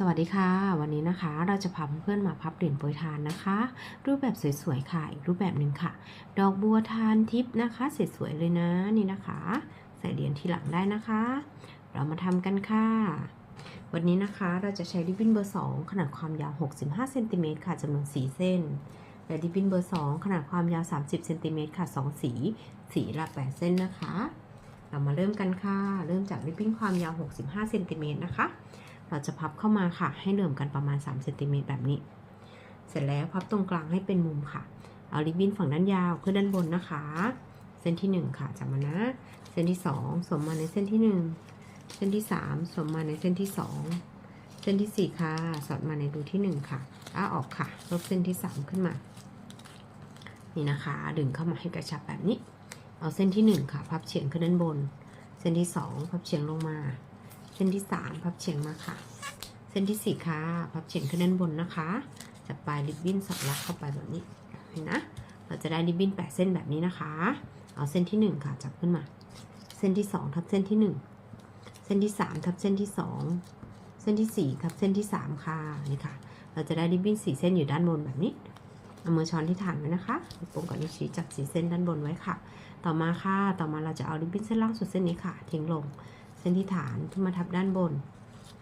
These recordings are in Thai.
สวัสดีค่ะ วันนี้นะคะเราจะพาเพื่อนๆมาพับเหรียญโปรยทานนะคะ รูปแบบสวยๆค่ะอีกรูปแบบหนึ่งค่ะ ดอกบัวทานทิพย์นะคะสวยๆเลยนะนี่นะคะ ใส่เหรียญที่หลังได้นะคะ เรามาทำกันค่ะ วันนี้นะคะเราจะใช้ริบบิ้นเบอร์ 2 ขนาดความยาว 65เซนติเมตรค่ะจำนวน 4 เส้นและริบบิ้นเบอร์ 2 ขนาดความยาว 30เซนติเมตรค่ะ 2 สีสีละ8เส้นนะคะ เรามาเริ่มกันค่ะ เริ่มจากริบบิ้นความยาว 65เซนติเมตรนะคะ เราจะพับเข้ามาค่ะ ให้เหลื่อมกันประมาณ3เซนติเมตรแบบนี้ เสร็จแล้วพับตรงกลางให้เป็นมุมค่ะ เอาริบบิ้นฝั่งด้านยาวขึ้นด้านบนนะคะ เส้นที่ 1 ค่ะจำมานะ เส้นที่ 2 สวมมาในเส้นที่ 1 เส้นที่ 3 สวมมาในเส้นที่ 2 เส้นที่ 4 ค่ะ สอดมาในรูที่ 1 ค่ะอ้าออกค่ะ ลบเส้นที่ 3 ขึ้นมา นี่นะคะ ดึงเข้ามาให้กระชับแบบนี้ เอาเส้นที่ 1 ค่ะ พับเฉียงขึ้นด้านบน เส้นที่ 2 พับเฉียงลงมา เส้นที่3พับเฉียงมาค่ะ เส้นที่4ค่ะ พับเฉียงขึ้นด้านบนนะคะ จับปลายริบบิ้นสอดรัดเข้าไปแบบนี้เห็นนะ เราจะได้ริบบิ้น8เส้นแบบนี้นะคะ เอาเส้นที่1ค่ะ จับขึ้นมา เส้นที่2ทับเส้นที่1เส้นที่3ทับเส้นที่2เส้นที่4ทับเส้นที่3ค่ะ นี่ค่ะ เราจะได้ริบบิ้น4เส้นอยู่ด้านบนแบบนี้เอามือช้อนที่ฐานไว้นะคะโป้งกับนิ้วชี้จับสีเส้นด้านบนไว้ค่ะ ต่อมาค่ะ ต่อมาเราจะเอาริบบิ้นเส้นล่างสุดเส้นนี้ค่ะ ทิ้งลง ส้นที่ฐานขึ้นมาทับด้านบน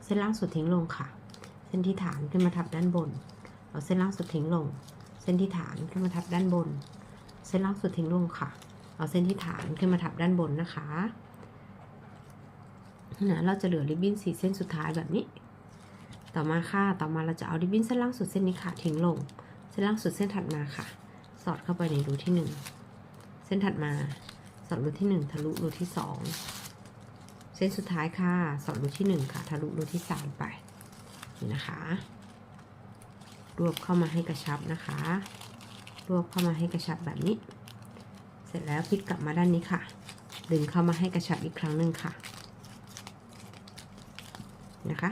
เส้นล่างสุดทิ้งลงค่ะ เส้นที่ฐานขึ้นมาทับด้านบน เอาเส้นล่างสุดทิ้งลง เส้นที่ฐานขึ้นมาทับด้านบน เส้นล่างสุดทิ้งลงค่ะ เอาเส้นที่ฐานขึ้นมาทับด้านบนนะคะนะเราจะเหลือริบบิ้นสีเส้นสุดท้ายแบบนี้ ต่อมาค่ะ ต่อมาเราจะเอาริบบิ้นเส้นล่างสุดเส้นนี้ค่ะทิ้งลง เส้นล่างสุดเส้นถัดมาค่ะ สอดเข้าไปในรูที่หนึ่งเส้นถัดมา สอดรูที่หนึ่งทะลุรูที่สอง เส้นสุดท้ายค่ะสอดรูที่หนึ่งค่ะทะลุรูที่สามไปนี่นะคะ รวบเข้ามาให้กระชับนะคะ รวบเข้ามาให้กระชับแบบนี้ เสร็จแล้วพลิกกลับมาด้านนี้ค่ะ ดึงเข้ามาให้กระชับอีกครั้งหนึ่งค่ะ นะคะ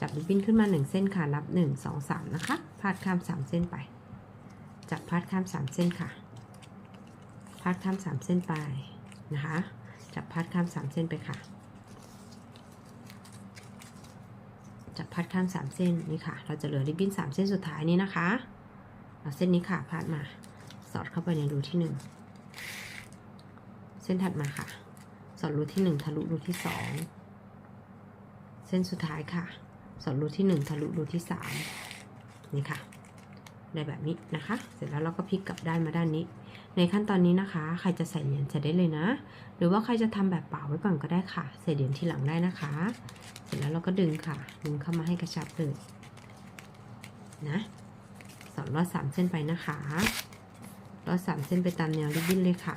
จับริบบิ้นขึ้นมาหนึ่งเส้นค่ะ นับหนึ่งสองสามนะคะ พาดข้ามสามเส้นไป จับพาดข้ามสามเส้นค่ะ พาดข้ามสามเส้นไปนะคะจับพาดข้ามสามเส้นไปค่ะ จับพัดข้ามสามเส้นนี่ค่ะ เราจะเหลือริบบิ้นสามเส้นสุดท้ายนี้นะคะเอาเส้นนี้ค่ะพาดมา สอดเข้าไปในรูที่หนึ่งเส้นถัดมาค่ะ สอดรูที่หนึ่งทะลุรูที่สองเส้นสุดท้ายค่ะ สอดรูที่หนึ่งทะลุรูที่สามนี่ค่ะ ได้แบบนี้นะคะ เสร็จแล้วเราก็พลิกกลับด้านมาด้านนี้ ในขั้นตอนนี้นะคะ ใครจะใส่เหรียญใส่ได้เลยนะ หรือว่าใครจะทำแบบเปล่าไว้ก่อนก็ได้ค่ะ ใส่เหรียญทีหลังได้นะคะ เสร็จแล้วเราก็ดึงค่ะ ดึงเข้ามาให้กระชับเลยนะสอดลอดสามเส้นไปนะคะรอดสามเส้นไปตามแนวริบบิ้นเลยค่ะ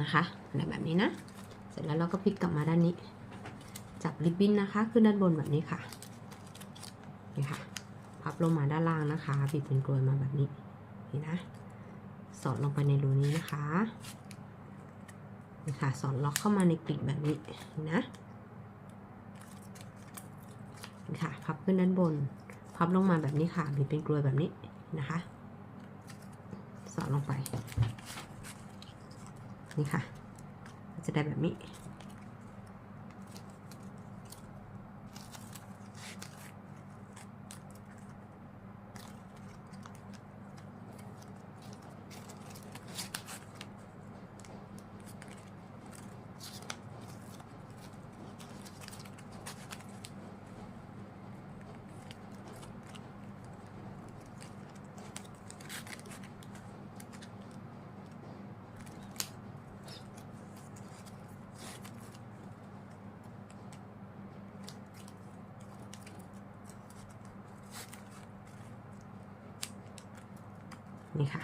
นะคะอะไรแบบนี้นะ เสร็จแล้วเราก็พลิกกลับมาด้านนี้ จับริบบิ้นนะคะ ขึ้นด้านบนแบบนี้ค่ะ นี่ค่ะ พับลงมาด้านล่างนะคะ บิดเป็นกลวยมาแบบนี้ นี่นะ สอดลงไปในรูนี้นะคะ นี่ค่ะ สอดล็อกเข้ามาในกลีบแบบนี้นี่นะนี่ค่ะ พับขึ้นด้านบน พับลงมาแบบนี้ค่ะ บิดเป็นกลวยแบบนี้นะคะ สอดลงไป นี่ค่ะ จะได้แบบนี้ นี่ค่ะ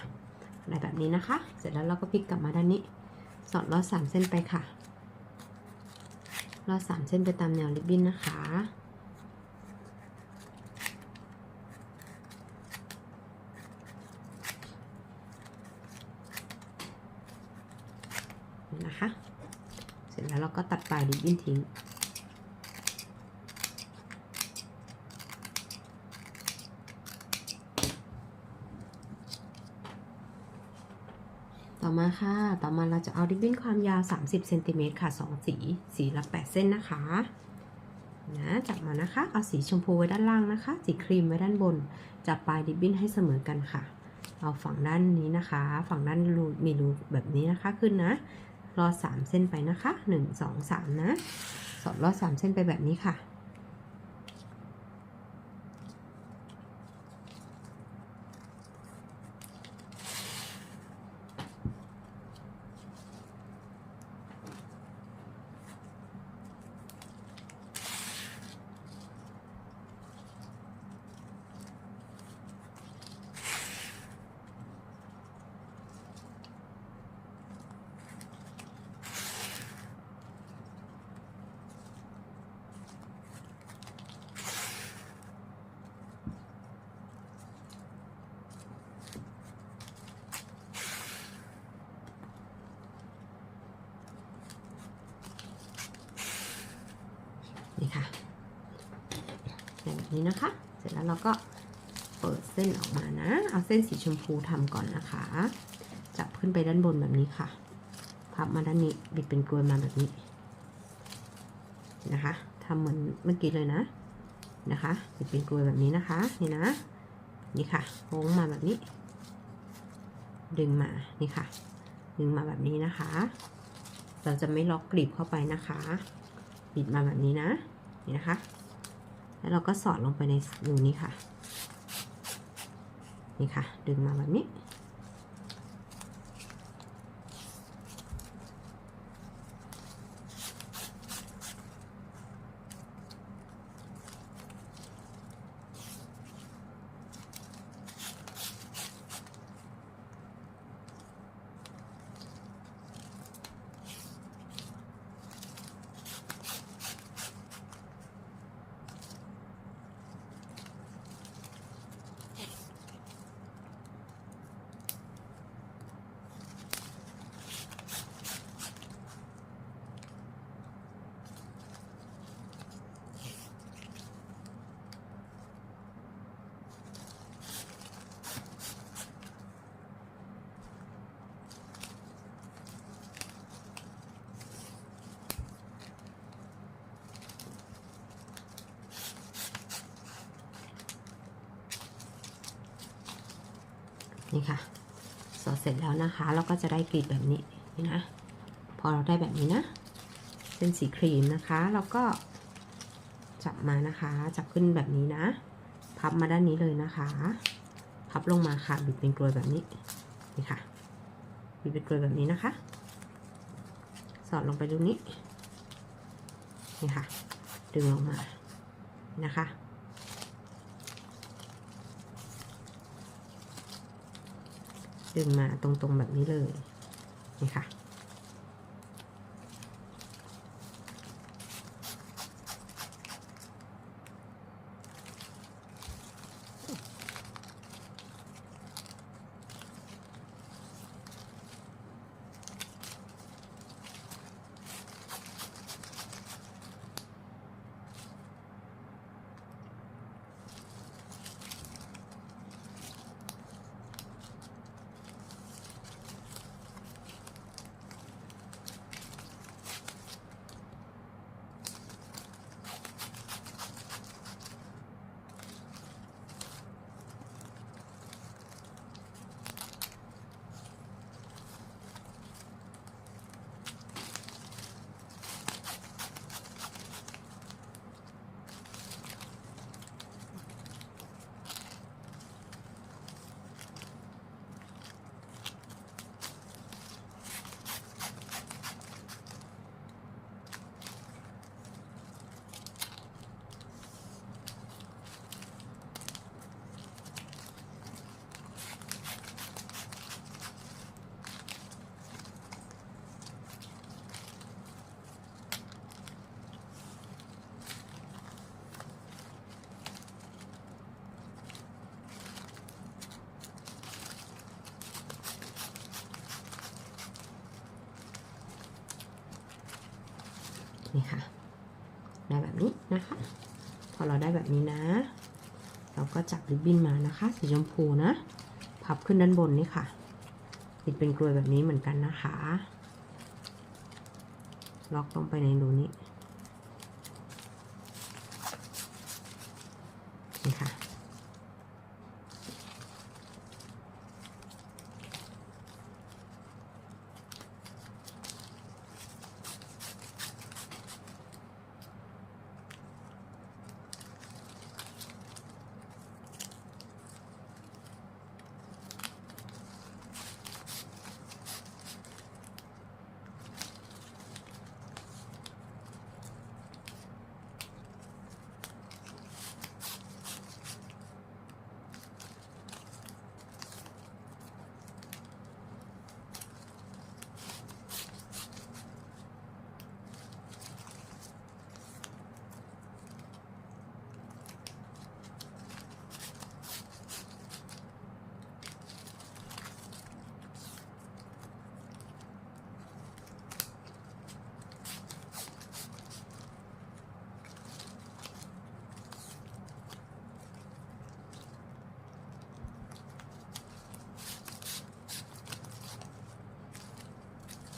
อะไรแบบนี้นะคะ เสร็จแล้วเราก็พลิกกลับมาด้านนี้ สอดลอดสามเส้นไปค่ะลอดสามเส้นไปตามแนวริบบิ้นนะคะนะคะ เสร็จแล้วเราก็ตัดปลายริบบิ้นทิ้ง มาค่ะ ต่อมาเราจะเอาริบบิ้นความยาว 30เซนติเมตรค่ะ 2 สี สีละ 8 เส้นนะคะ นะจับมานะคะ เอาสีชมพูไว้ด้านล่างนะคะ สีครีมไว้ด้านบน จับปลายริบบิ้นให้เสมอกันค่ะ เอาฝั่งด้านนี้นะคะ ฝั่งด้านรูมีรูแบบนี้นะคะขึ้นนะ รอสามเส้นไปนะคะ 1 2 3 นะ สอดรอดสามเส้นไปแบบนี้ค่ะ นี่ค่ะแบบ นี้นะคะ เสร็จแล้วเราก็เปิดเส้นออกมานะ เอาเส้นสีชมพูทำก่อนนะคะ จับขึ้นไปด้านบนแบบนี้ค่ะ พับมาด้านนี้บิดเป็นกลวยมาแบบนี้นะคะทำเหมือนเมื่อกี้เลยนะนะคะบิดเป็นกลวยแบบนี้นะคะนี่นะนี่ค่ะโค้งมาแบบนี้ ดึงมานี่ค่ะ ดึงมาแบบนี้นะคะ เราจะไม่ล็อกกลีบเข้าไปนะคะ บิดมาแบบนี้นะนี่นะคะ แล้วเราก็สอดลงไปในรูนี้ค่ะ นี่ค่ะ ดึงมาแบบนี้ นี่ค่ะ สอดเสร็จแล้วนะคะ เราก็จะได้กลีบแบบนี้นี่นะ พอเราได้แบบนี้นะ เป็นสีครีมนะคะ เราก็จับมานะคะ จับขึ้นแบบนี้นะ พับมาด้านนี้เลยนะคะ พับลงมาค่ะบิดเป็นกลวยแบบนี้ นี่ค่ะบิดเป็นกลวยแบบนี้นะคะ สอดลงไปตรงนี้ นี่ค่ะ ดึงลงมา นะคะ ดึงมาตรงๆแบบนี้เลยนี่ค่ะ นี่ค่ะ ได้แบบนี้นะคะ พอเราได้แบบนี้นะ เราก็จับริบบิ้นมานะคะ สีชมพูนะ พับขึ้นด้านบนนี่ค่ะ ติดเป็นกลวยแบบนี้เหมือนกันนะคะ ล็อกลงไปในรูนี้นี่ค่ะ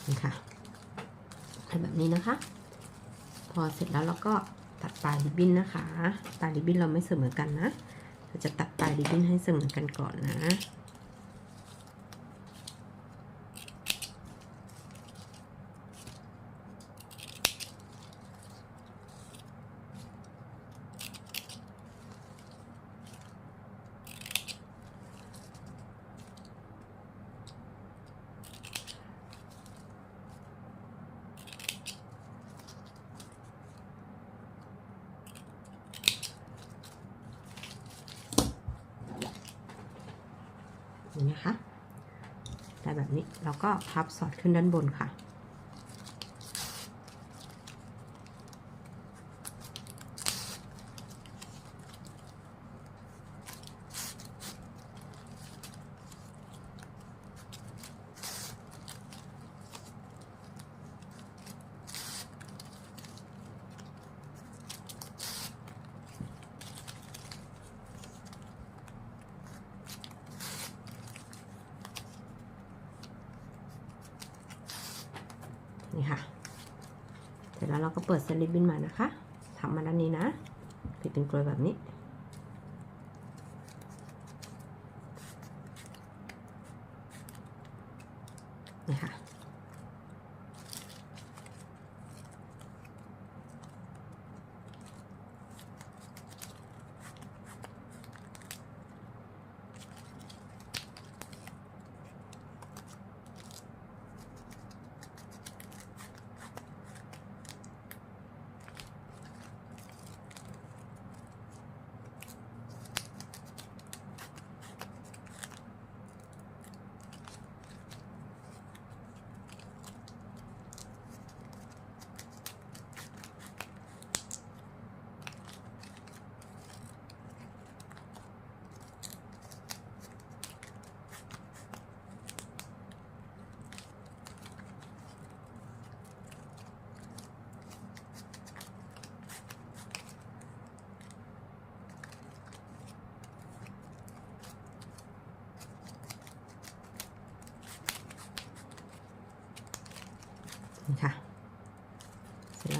นี่ค่ะทำแบบนี้นะคะ พอเสร็จแล้วเราก็ตัดปลายริบบิ้นนะคะ ปลายริบบิ้นเราไม่เสมอกันนะ เราจะตัดปลายริบบิ้นให้เสมอกันก่อนนะ นี่นะคะได้ แล้วก็พับสอดขึ้นด้านบนค่ะ นี่ค่ะ เสร็จแล้วเราก็เปิดสลิปบินมานะคะทำมาด้านนี้นะปิดเป็นกลวยแบบนี้นี่ค่ะ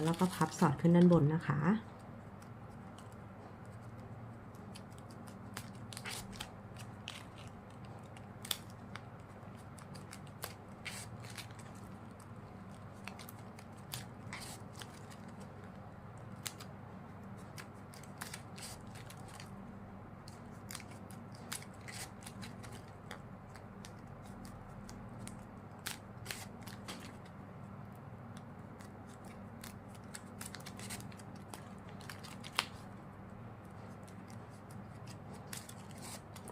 แล้วก็พับสอดขึ้นด้านบนนะคะ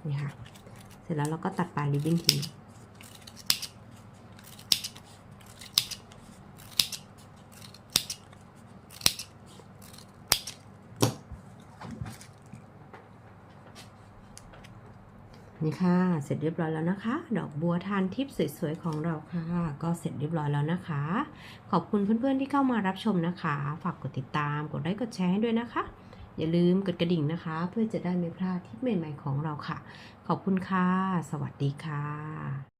นี่ค่ะ เสร็จแล้วเราก็ตัดปลายริบบิ้นทิ้งนี่ค่ะ เสร็จเรียบร้อยแล้วนะคะ ดอกบัวทานทิพย์สวยๆของเราค่ะ ก็เสร็จเรียบร้อยแล้วนะคะ ขอบคุณเพื่อนๆที่เข้ามารับชมนะคะ ฝากกดติดตาม กดไลค์ กดแชร์ให้ด้วยนะคะ อย่าลืมกดกระดิ่งนะคะ เพื่อจะได้ไม่พลาดทิปใหม่ๆของเราค่ะ ขอบคุณค่ะ สวัสดีค่ะ